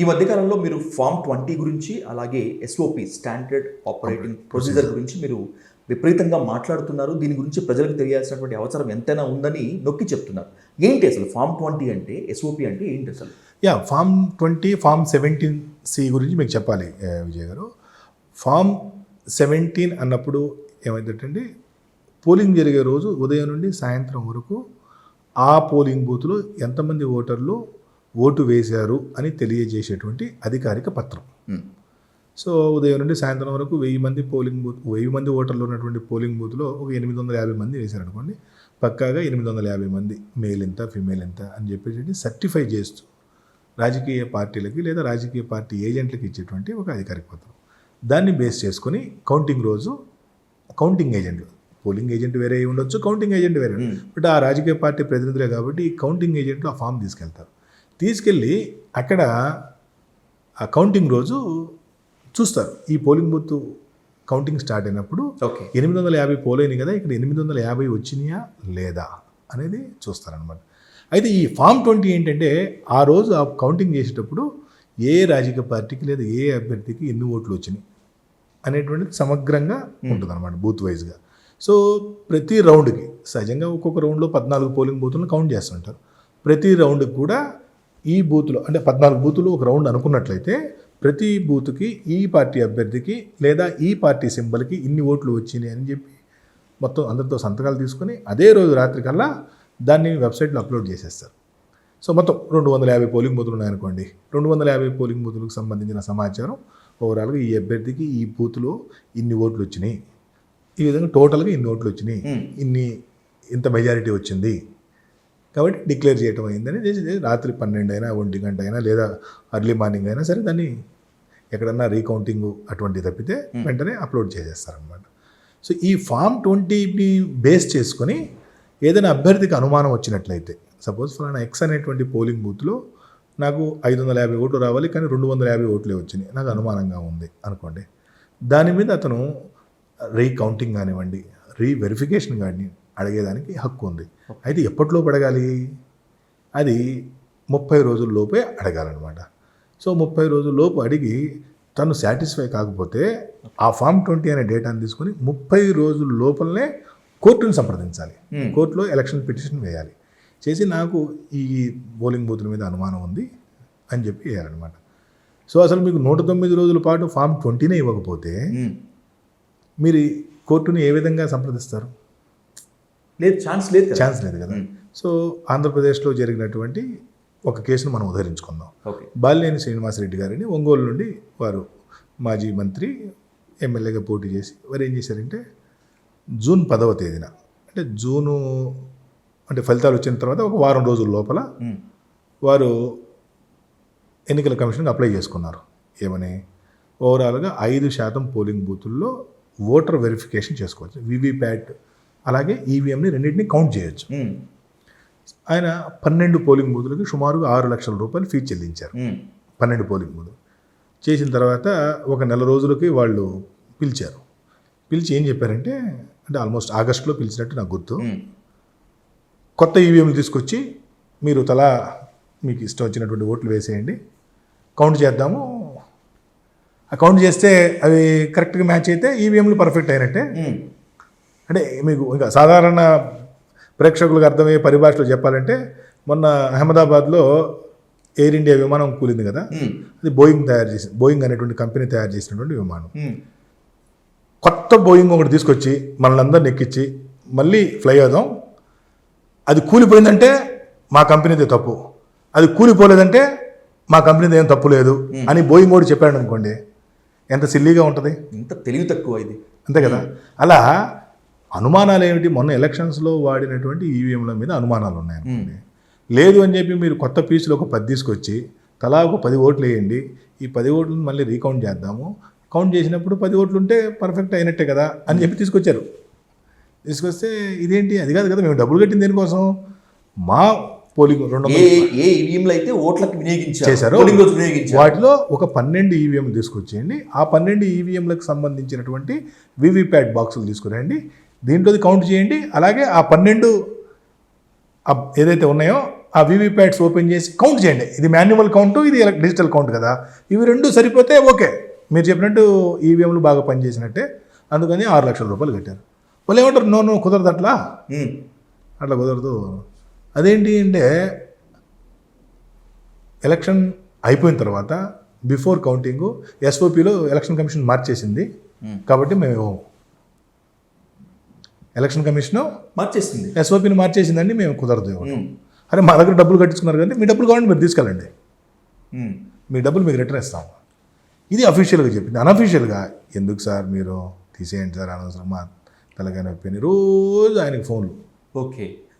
ఈ మధ్యకాలంలో మీరు ఫామ్ ట్వంటీ గురించి అలాగే ఎస్ఓపి స్టాండర్డ్ ఆపరేటింగ్ ప్రొసీజర్ గురించి మీరు విపరీతంగా మాట్లాడుతున్నారు. దీని గురించి ప్రజలకు తెలియాల్సినటువంటి అవసరం ఎంతైనా ఉందని నొక్కి చెప్తున్నారు. ఏంటి అసలు ఫామ్ ట్వంటీ అంటే ఎస్ఓపి అంటే ఏంటి అసలు? Yeah form twenty form seventeen C గురించి మీకు చెప్పాలి విజయ్ గారు. ఫామ్ సెవెంటీన్ అన్నప్పుడు ఏమైందంటే పోలింగ్ జరిగే రోజు ఉదయం నుండి సాయంత్రం వరకు ఆ పోలింగ్ బూత్లో ఎంతమంది ఓటర్లు ఓటు వేశారు అని తెలియజేసేటువంటి అధికారిక పత్రం. Hmm. సో ఉదయం నుండి సాయంత్రం వరకు వెయ్యి మంది పోలింగ్ బూత్ వెయ్యి మంది ఓటర్లు ఉన్నటువంటి పోలింగ్ బూత్లో ఒక ఎనిమిది వందల యాభై మంది వేశారనుకోండి. పక్కాగా ఎనిమిది వందల యాభై మంది మేల్ ఎంత ఫిమేల్ ఎంత అని చెప్పేసి సర్టిఫై చేస్తూ రాజకీయ పార్టీలకి లేదా రాజకీయ పార్టీ ఏజెంట్లకి ఇచ్చేటువంటి ఒక అధికారిక పత్రం. దాన్ని బేస్ చేసుకొని కౌంటింగ్ రోజు కౌంటింగ్ ఏజెంట్లు పోలింగ్ ఏజెంట్ వేరే ఉండొచ్చు కౌంటింగ్ ఏజెంట్ వేరే. Hmm. బట్ ఆ రాజకీయ పార్టీ ప్రతినిధులే కాబట్టి ఈ కౌంటింగ్ ఏజెంట్లు ఆ ఫామ్ తీసుకెళ్తారు. తీసుకెళ్ళి అక్కడ ఆ కౌంటింగ్ రోజు చూస్తారు. ఈ పోలింగ్ బూత్ కౌంటింగ్ స్టార్ట్ అయినప్పుడు ఓకే. ఎనిమిది వందల యాభై పోలైనవి కదా ఇక్కడ ఎనిమిది వందల యాభై వచ్చినాయా లేదా అనేది చూస్తారనమాట అయితే ఈ ఫామ్ ట్వంటీ ఏంటంటే ఆ రోజు ఆ కౌంటింగ్ చేసేటప్పుడు ఏ రాజకీయ పార్టీకి లేదా ఏ అభ్యర్థికి ఎన్ని ఓట్లు వచ్చినాయి అనేటువంటిది సమగ్రంగా ఉంటుంది అనమాట బూత్ వైజ్గా సో ప్రతి రౌండ్కి సహజంగా ఒక్కొక్క రౌండ్లో పద్నాలుగు పోలింగ్ బూతులను కౌంట్ చేస్తుంటారు. ప్రతి రౌండ్కి కూడా ఈ బూత్లో అంటే పద్నాలుగు బూతులు ఒక రౌండ్ అనుకున్నట్లయితే ప్రతి బూత్కి ఈ పార్టీ అభ్యర్థికి లేదా ఈ పార్టీ సింబల్కి ఇన్ని ఓట్లు వచ్చినాయి అని చెప్పి మొత్తం అందరితో సంతకాలు తీసుకొని అదే రోజు రాత్రి కల్లా దాన్ని వెబ్సైట్లో అప్లోడ్ చేసేస్తారు. సో మొత్తం రెండు వందల యాభై పోలింగ్ బూతులు ఉన్నాయనుకోండి. రెండు వందల యాభై పోలింగ్ బూతులకు సంబంధించిన సమాచారం ఓవరాల్గా ఈ అభ్యర్థికి ఈ బూత్లో ఇన్ని ఓట్లు వచ్చినాయి. ఈ విధంగా టోటల్గా ఇన్ని ఓట్లు వచ్చినాయి. ఇన్ని ఇంత మెజారిటీ వచ్చింది. కాబట్టి డిక్లేర్ చేయటం అయిందని రాత్రి పన్నెండు అయినా ఒంటి గంట అయినా లేదా అర్లీ మార్నింగ్ అయినా సరే దాన్ని ఎక్కడన్నా రీకౌంటింగ్ అటువంటి తప్పితే వెంటనే అప్లోడ్ చేసేస్తారనమాట సో ఈ ఫామ్ ట్వంటీని బేస్ చేసుకొని ఏదైనా అభ్యర్థికి అనుమానం వచ్చినట్లయితే సపోజ్ ఫలానా ఎక్స్ అనేటువంటి పోలింగ్ బూత్లో నాకు ఐదు వందల యాభై ఓట్లు రావాలి కానీ రెండు వందల యాభై ఓట్లే వచ్చినాయి నాకు అనుమానంగా ఉంది అనుకోండి. దాని మీద అతను రీకౌంటింగ్ కానివ్వండి రీవెరిఫికేషన్ కానీ అడిగేదానికి హక్కు ఉంది. అయితే ఎప్పటిలోపు అడగాలి? అది ముప్పై రోజుల లోపే అడగాలన్నమాట. సో ముప్పై రోజుల లోపు అడిగి తను సాటిస్ఫై కాకపోతే ఆ ఫామ్ ట్వంటీ అనే డేటాను తీసుకొని ముప్పై రోజుల లోపలనే కోర్టును సంప్రదించాలి. కోర్టులో ఎలక్షన్ పిటిషన్ వేయాలి. చేసి నాకు ఈ పోలింగ్ బూతుల మీద అనుమానం ఉంది అని చెప్పి వేయాలన్నమాట. సో అసలు మీకు నూట తొమ్మిది రోజుల పాటు ఫామ్ ట్వంటీనే ఇవ్వకపోతే. మీరు కోర్టుని ఏ విధంగా సంప్రదిస్తారు? లేదు ఛాన్స్ లేదు ఛాన్స్ లేదు కదా. సో ఆంధ్రప్రదేశ్లో జరిగినటువంటి ఒక కేసును మనం ఉదహరించుకుందాం బాలినేని శ్రీనివాసరెడ్డి గారిని ఒంగోలు నుండి వారు మాజీ మంత్రి ఎమ్మెల్యేగా పోటీ చేసి వారు ఏం చేశారంటే జూన్ పదవ తేదీన అంటే జూను అంటే ఫలితాలు వచ్చిన తర్వాత ఒక వారం రోజుల లోపల. వారు ఎన్నికల కమిషన్కి అప్లై చేసుకున్నారు. ఏమని? ఓవరాల్గా ఐదు శాతం పోలింగ్ బూతుల్లో ఓటర్ వెరిఫికేషన్ చేసుకోవచ్చు. వివిప్యాట్ అలాగే ఈవీఎంని రెండింటిని కౌంట్ చేయొచ్చు. ఆయన పన్నెండు పోలింగ్ బూతులకి సుమారుగా ఆరు లక్షల రూపాయలు ఫీ చెల్లించారు. పన్నెండు పోలింగ్ బూతులు చేసిన తర్వాత ఒక నెల రోజులకి వాళ్ళు పిలిచారు పిలిచి ఏం చెప్పారంటే అంటే ఆల్మోస్ట్ ఆగస్టులో పిలిచినట్టు నాకు గుర్తు. కొత్త ఈవీఎంలు తీసుకొచ్చి మీరు తలా మీకు ఇష్టం వచ్చినటువంటి ఓట్లు వేసేయండి కౌంట్ చేద్దాము ఆ కౌంట్ చేస్తే అవి కరెక్ట్గా మ్యాచ్ అయితే ఈవీఎంలు పర్ఫెక్ట్ అయినట్టే. అంటే మీకు ఇంకా సాధారణ ప్రేక్షకులకు అర్థమయ్యే పరిభాషలో చెప్పాలంటే మొన్న అహ్మదాబాద్లో ఎయిర్ ఇండియా విమానం కూలింది కదా. అది బోయింగ్ తయారు చేసి బోయింగ్ అనేటువంటి కంపెనీ తయారు చేసినటువంటి విమానం. కొత్త బోయింగ్ ఒకటి తీసుకొచ్చి మనల్ని అందరిని ఎక్కించి మళ్ళీ ఫ్లై అవుదాం. అది కూలిపోయిందంటే మా కంపెనీదే తప్పు. అది కూలిపోలేదంటే మా కంపెనీది ఏం తప్పు లేదు అని బోయింగ్ కూడా చెప్పాడు అనుకోండి ఎంత సిల్లీగా ఉంటుంది? ఇంత తెలివి తక్కువ ఇది. అంతే కదా. అలా అనుమానాలు ఏమిటి మొన్న ఎలక్షన్స్లో వాడినటువంటి ఈవీఎంల మీద అనుమానాలు ఉన్నాయనుకోండి లేదు అని చెప్పి మీరు కొత్త పీసులు ఒక పది తీసుకొచ్చి తలా ఒక పది ఓట్లు వేయండి. ఈ పది ఓట్లను మళ్ళీ రీకౌంట్ చేద్దాము. కౌంట్ చేసినప్పుడు పది ఓట్లు ఉంటే పర్ఫెక్ట్ అయినట్టే కదా అని చెప్పి తీసుకొచ్చారు. తీసుకొస్తే ఇదేంటి? అది కాదు కదా మేము డబ్బులు కట్టింది దేనికోసం? మా పోలింగ్ రెండు ఏ ఈవీఎంలు అయితే ఓట్లకు వినియోగించారు? వాటిలో ఒక పన్నెండు ఈవీఎంలు తీసుకొచ్చేయండి. ఆ పన్నెండు ఈవీఎంలకు సంబంధించినటువంటి వివిప్యాట్ బాక్సులు తీసుకురండి. దీంట్లోది కౌంట్ చేయండి. అలాగే ఆ పన్నెండు ఏదైతే ఉన్నాయో ఆ వీవీప్యాట్స్ ఓపెన్ చేసి కౌంట్ చేయండి. ఇది మాన్యువల్ కౌంట్ ఇది డిజిటల్ కౌంట్ కదా. ఇవి రెండు సరిపోతే ఓకే. మీరు చెప్పినట్టు ఈవీఎంలు బాగా పనిచేసినట్టే. అందుకని ఆరు లక్షల రూపాయలు కట్టారు. వాళ్ళు ఏమంటారు? నో నో కుదరదు అట్లా. అట్లా కుదరదు. అదేంటి అంటే ఎలక్షన్ అయిపోయిన తర్వాత బిఫోర్ కౌంటింగ్ ఎస్ఓపిలో ఎలక్షన్ కమిషన్ మార్చేసింది. కాబట్టి మేము ఎలక్షన్ కమిషన్ మార్చేసింది. ఎస్ఓపిని మార్చేసిందండి మేము కుదరదు అరే మా దగ్గర డబ్బులు కట్టించుకున్నారు కానీ మీ డబ్బులు కావాలంటే మీరు తీసుకెళ్ళండి. మీ డబ్బులు మీకు రిటర్న్ ఇస్తాము. ఇది అఫీషియల్గా చెప్పింది. అన్అఫీషియల్గా ఎందుకు సార్ మీరు తీసేయండి సార్ అనవసరం మా తెలంగాణ నొప్పిని రోజు ఆయనకి ఫోన్లు. ఓకే.